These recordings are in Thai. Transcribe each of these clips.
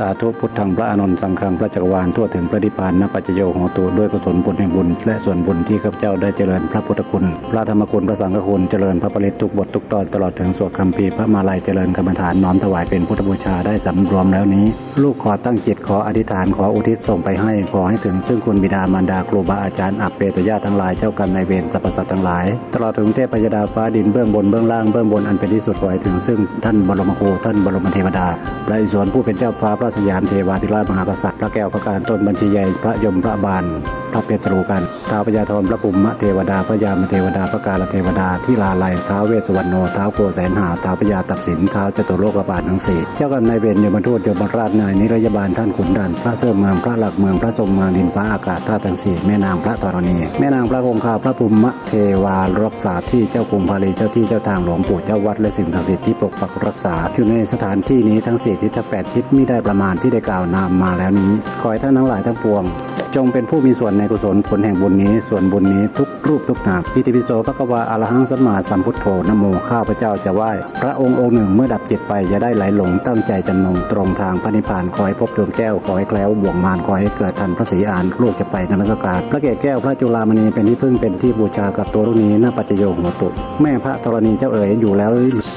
สาธุพุทธังพระอานนท์สังฆังพระจักรวาลทั่วถึงพระนิพพานนปัจจโยโหตูด้วยกุศลผลแห่งบุญ และส่วนบุญที่ข้าพเจ้าได้เจริญพระพุทธคุณ พระธรรมคุณพระสังฆคุณเจริญพระปริตทุกบททุกตอนตลอดถึงสวดคำพีพระมาลัยเจริญกรรมฐานน้อมถวายเป็นพุทธบูชาได้สำรวมแล้วนี้ ลูกขอตั้งจิตขออธิษฐานขออุทิศส่งไปให้ขอให้ถึงซึ่งคุณบิดามารดาครูบาอาจารย์อัปเปตญาทั้งหลายเจ้ากรรมนายเวรสรรพสัตว์ทั้งหลาย ตลอดถึงเทพยดาฟ้าดินเบื้องบนเบื้องล่างเบื้องบนอันเป็นที่สุดขอให้ถึงซึ่งท่านบรมครูท่านบรมเทวดาพระอิศวรผู้เป็นเจ้าฟ้าพระสยามเทวาธิราชมหากษัตริย์พระแก้วพระการต้นบัญชีใหญ่พระยมพระบาลพระเปตรูกันท้าวพญาธรพระปุมมะเทวดาพระยามเทวดาพระกาลเทวดาที่ลาลัยท้าวเวสวรรณโนท้าวโกแสนหาท้าวพญาตัดสินท้าวจตุโลกบาลทั้งสี่เจ้ากรรมนายเวรยมทูตยมราชนายนิรยาบาลท่านขุนด่านพระเสริมเมืองพระหลักเมืองพระทรงเมืองดินฟ้าอากาศท่าทั้งสี่แม่นางพระธรณี แม่นางพระคงคาพระปุมมะเทวารักษาที่เจ้ากรุงพาลีเจ้าที่เจ้าทางหลวงปู่เจ้าวัดและสิ่งศักดิ์สิทธิ์ที่ปกปักรักษาอยู่ในสถานที่นี้ทั้งสี่ทิศแปดทิศมิได้ประมาณที่ได้กล่าวนามมาแล้วนี้ ขอให้ท่านทั้งหลายทั้งปวง จงเป็นผู้มีส่วนในกุศลผลแห่งบุญนี้ ส่วนบุญนี้ทุก รูปทุกนามอิติปิโสพระกวาอรหังสัมมาสัมพุทโธนโมข้าพเจ้าจะไหว้ พระองค์องค์หนึ่งเมื่อดับจิตไปจะได้ไหลหลงตั้งใจจำนงตรงทางพระนิพพานขอให้พบดวงแก้วขอให้แคล้วบ่วงมารขอให้เกิดทันพระศรีอานลูกจะไปนมัสการพระเกศแก้วพระจุลามณีเป็นที่พึ่งเป็นที่บูชากับตัวลูกนี้นาปัจจโยโหตุแม่พระธรณีเจ้าเอ๋ยอยู่แล้ว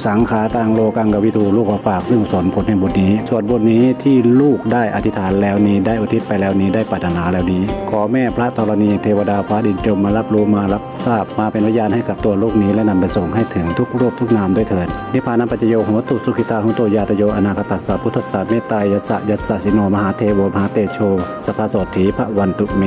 สังขาตังโลกังกวิทูลูกขอฝากซึ่งสอนผลในบทนี้ส่วนบทนี้ที่ลูกได้อธิษฐานแล้วนี้ได้อุทิศไปแล้วนี้ได้ปรารถนาแล้วนี้ ขอแม่พระธรณีเทวดาฟ้าดินจงมารับรู้มารับทราบมาเป็นพยานให้กับตัวโลกนี้และนำไปส่งให้ถึงทุกรูปทุกนามด้วยเถิดนิพพานัปัจโยของวัตุสุขิตาของตัวยาตโยอนาคตัสสะพุทธสสะเมตตายสสะยัสสะสิโนมหาเทโวมหาเตโชสภาโสถีพระวันตุเม